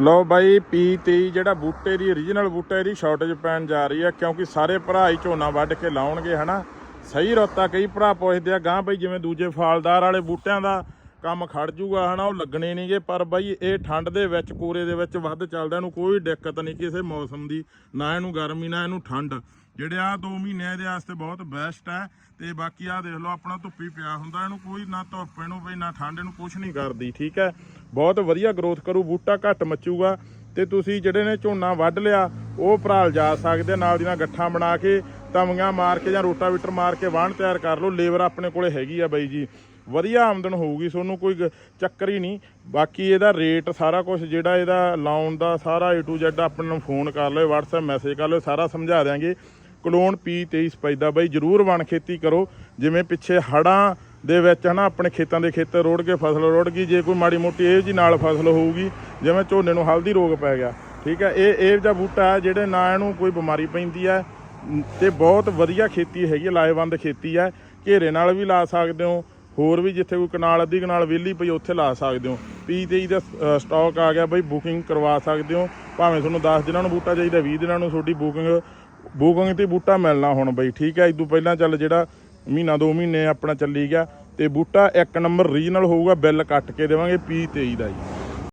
ਲਓ ਬਾਈ P23 ਜਿਹੜਾ ਬੂਟੇ ਦੀ origignal ਬੂਟੇ ਦੀ ਸ਼ਾਰਟੇਜ ਪੈਣ ਜਾ ਰਹੀ ਹੈ ਕਿਉਂਕਿ ਸਾਰੇ ਭਰਾ ਹੀ ਝੋਨਾ ਵੱਢ ਕੇ ਲਾਉਣਗੇ, ਹਨਾ? ਸਹੀ ਰੋਤਾ, ਕਈ ਭਰਾ ਪੁੱਛਦੇ ਆ ਗਾਂ ਬਈ, ਜਿਵੇਂ ਦੂਜੇ ਫਾਲਦਾਰ ਵਾਲੇ ਬੂਟਿਆਂ ਦਾ ਕੰਮ ਖੜ ਜੂਗਾ, ਹਨਾ, ਉਹ ਲੱਗਣੇ ਨਹੀਂਗੇ ਪਰ ਬਾਈ, ਇਹ ਠੰਡ ਦੇ ਵਿੱਚ ਕੋਰੇ ਦੇ ਵਿੱਚ ਵੱਧ ਚੱਲਦਾ ਇਹਨੂੰ ਕੋਈ ਦਿੱਕਤ ਨਹੀਂ ਕਿਸੇ ਮੌਸਮ ਦੀ, ਨਾ ਇਹਨੂੰ ਗਰਮੀ, ਨਾ ਇਹਨੂੰ ਠੰਡ। ਜਿਹੜੇ ਆ 2 ਮਹੀਨੇ ਇਹਦੇ ਵਾਸਤੇ ਬਹੁਤ ਬੈਸਟ ਹੈ ਤੇ ਬਾਕੀ ਆ ਦੇਖ ਲਓ, ਆਪਣਾ ਧੁੱਪੀ ਪਿਆ ਹੁੰਦਾ, ਇਹਨੂੰ ਕੋਈ ਨਾ ਧੁੱਪ, ਇਹਨੂੰ ਬਈ ਨਾ ਠੰਡ, ਇਹਨੂੰ ਕੁਝ ਨਹੀਂ ਕਰਦੀ, ਠੀਕ ਹੈ? ਬਹੁਤ ਵਧੀਆ ਗਰੋਥ ਕਰੂ ਬੂਟਾ ਘੱਟ ਮੱਚੂਗਾ ਤੇ ਤੁਸੀਂ ਜਿਹੜੇ ਨੇ ਝੋਨਾ ਵੱਢ ਲਿਆ ਉਹ ਭਰਾਲ ਜਾ ਸਕਦੇ ਆ, ਨਾਲ ਦੀ ਨਾਲ ਗੱਠਾਂ ਬਣਾ ਕੇ ਤਵੀਆਂ ਮਾਰ ਕੇ ਜਾਂ ਰੋਟਾਵੀਟਰ ਮਾਰ ਕੇ ਵਾਹਣ ਤਿਆਰ ਕਰ ਲਓ ਲੇਬਰ ਆਪਣੇ ਕੋਲੇ ਹੈਗੀ ਆ ਬਾਈ ਜੀ। ਵਧੀਆ ਆਮਦਨ ਹੋਊਗੀ ਤੁਹਾਨੂੰ ਕੋਈ ਚੱਕਰ ਹੀ ਨਹੀਂ। ਬਾਕੀ ਇਹਦਾ ਰੇਟ ਸਾਰਾ ਕੁਝ ਜਿਹੜਾ ਇਹਦਾ ਲਾਉਣ ਦਾ ਸਾਰਾ A to Z ਆਪਣੇ ਨੂੰ ਫੋਨ ਕਰ ਲਓ WhatsApp ਮੈਸੇਜ ਕਰ ਲਓ ਸਾਰਾ ਸਮਝਾ ਦਿਆਂਗੇ। ਕਲੋਨ P23 ਸਪੈਦਾ ਬਾਈ ਜਰੂਰ ਵਣ ਖੇਤੀ ਕਰੋ। ਜਿਵੇਂ ਪਿੱਛੇ ਹੜਾਂ ਦੇ ਵਿੱਚ ਹਨਾ ਆਪਣੇ ਖੇਤਾਂ ਦੇ ਖੇਤਰ ਰੋੜ ਕੇ ਫਸਲ ਰੋੜ ਗਈ ਜੇ ਕੋਈ ਮਾੜੀ ਮੋਟੀ ਇਹ ਜੀ ਨਾਲ ਫਸਲ ਹੋਊਗੀ ਜਿਵੇਂ ਝੋਨੇ ਨੂੰ ਹਲਦੀ ਰੋਗ ਪੈ ਗਿਆ ਠੀਕ ਹੈ ਇਹ ਇਹ ਜਿਹਾ ਬੂਟਾ ਹੈ ਜਿਹੜੇ ਨਾ ਇਹਨੂੰ ਕੋਈ ਬਿਮਾਰੀ ਪੈਂਦੀ ਹੈ ਨ- ਤੇ ਬਹੁਤ ਵਧੀਆ ਖੇਤੀ ਹੈਗੀ ਹੈ, ਲਾਹੇਵੰਦ ਖੇਤੀ ਹੈ ਘੇਰੇ ਨਾਲ ਵੀ ਲਾ ਸਕਦੇ ਹੋ ਹੋਰ ਵੀ ਜਿੱਥੇ ਕੋਈ ਕਨਾਲ ਅੱਧੀ ਕਨਾਲ ਵਿਹਲੀ ਪਈ ਉੱਥੇ ਲਾ ਸਕਦੇ ਹੋ P23 ਦਾ ਅ, ਸਟਾਕ ਆ ਗਿਆ ਬਈ ਬੁਕਿੰਗ ਕਰਵਾ ਸਕਦੇ ਹੋ ਭਾਵੇਂ ਤੁਹਾਨੂੰ 10 ਦਿਨਾਂ ਨੂੰ ਬੂਟਾ ਚਾਹੀਦਾ 20 ਦਿਨਾਂ ਨੂੰ ਤੁਹਾਡੀ ਬੁਕਿੰਗ ਬੁਕਿੰਗ ਤੇ ਬੂਟਾ ਮਿਲਣਾ ਹੁਣ ਬਈ ਠੀਕ ਹੈ ਇਦੋਂ ਪਹਿਲਾਂ ਚੱਲ ਜਿਹੜਾ ਮਹੀਨਾ ਦੋ ਮਹੀਨੇ ਆਪਣਾ ਚੱਲੀ ਗਿਆ ਤੇ ਬੂਟਾ ਇੱਕ ਨੰਬਰ ਰੀਜਨਲ ਹੋਊਗਾ ਬਿੱਲ ਕੱਟ ਕੇ ਦੇਵਾਂਗੇ P23 ਦਾ ਜੀ।